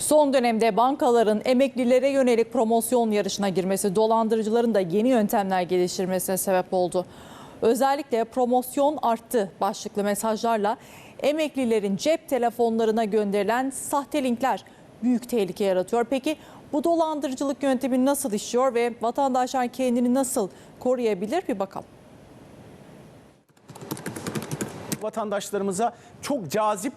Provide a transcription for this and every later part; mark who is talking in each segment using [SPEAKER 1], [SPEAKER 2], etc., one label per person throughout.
[SPEAKER 1] Son dönemde bankaların emeklilere yönelik promosyon yarışına girmesi dolandırıcıların da yeni yöntemler geliştirmesine sebep oldu. Özellikle promosyon arttı başlıklı mesajlarla emeklilerin cep telefonlarına gönderilen sahte linkler büyük tehlike yaratıyor. Peki bu dolandırıcılık yöntemi nasıl işliyor ve vatandaşlar kendini nasıl koruyabilir bir bakalım.
[SPEAKER 2] vatandaşlarımıza çok cazip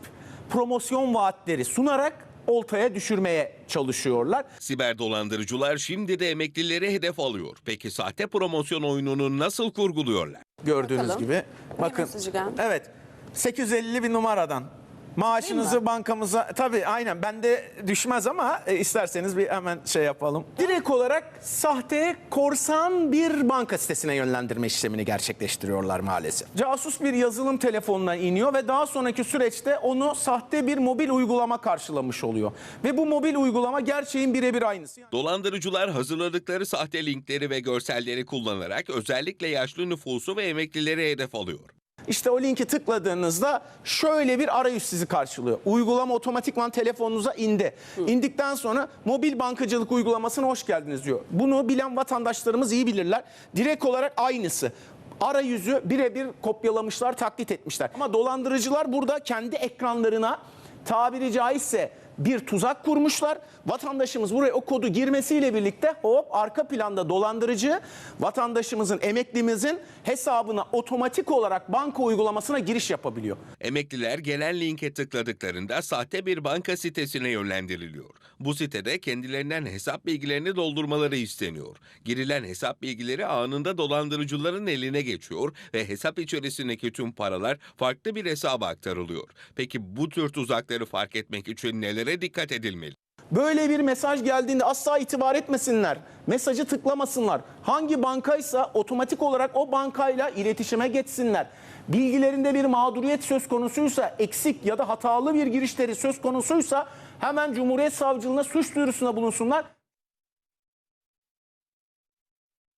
[SPEAKER 2] promosyon vaatleri sunarak oltaya düşürmeye çalışıyorlar.
[SPEAKER 3] Siber dolandırıcılar şimdi de emeklileri hedef alıyor. Peki sahte promosyon oyununu nasıl kurguluyorlar?
[SPEAKER 2] Gördüğünüz
[SPEAKER 4] Bakalım.
[SPEAKER 2] gibi. Bakın. Evet. 850 bir numaradan maaşınızı bankamıza tabii aynen bende düşmez ama e, isterseniz bir hemen şey yapalım. Direkt olarak sahte korsan bir banka sitesine yönlendirme işlemini gerçekleştiriyorlar maalesef. Casus bir yazılım telefonuna iniyor ve daha sonraki süreçte onu sahte bir mobil uygulama karşılamış oluyor. Ve bu mobil uygulama gerçeğin birebir aynısı.
[SPEAKER 3] Dolandırıcılar hazırladıkları sahte linkleri ve görselleri kullanarak özellikle yaşlı nüfusu ve emeklileri hedef alıyor.
[SPEAKER 2] İşte o linki tıkladığınızda şöyle bir arayüz sizi karşılıyor. Uygulama otomatikman telefonunuza indi. İndikten sonra mobil bankacılık uygulamasına hoş geldiniz diyor. Bunu bilen vatandaşlarımız iyi bilirler. Direkt olarak aynısı. Arayüzü birebir kopyalamışlar, taklit etmişler. Ama dolandırıcılar burada kendi ekranlarına tabiri caizse bir tuzak kurmuşlar. Vatandaşımız buraya o kodu girmesiyle birlikte hop arka planda dolandırıcı vatandaşımızın, emeklimizin hesabına otomatik olarak banka uygulamasına giriş yapabiliyor.
[SPEAKER 3] Emekliler gelen linke tıkladıklarında sahte bir banka sitesine yönlendiriliyor. Bu sitede kendilerinden hesap bilgilerini doldurmaları isteniyor. Girilen hesap bilgileri anında dolandırıcıların eline geçiyor ve hesap içerisindeki tüm paralar farklı bir hesaba aktarılıyor. Peki bu tür tuzakları fark etmek için nelere dikkat edilmeli?
[SPEAKER 2] Böyle bir mesaj geldiğinde asla itibar etmesinler. Mesajı tıklamasınlar. Hangi bankaysa otomatik olarak o bankayla iletişime geçsinler. Bilgilerinde bir mağduriyet söz konusuysa, eksik ya da hatalı bir girişleri söz konusuysa hemen Cumhuriyet Savcılığına suç duyurusunda bulunsunlar.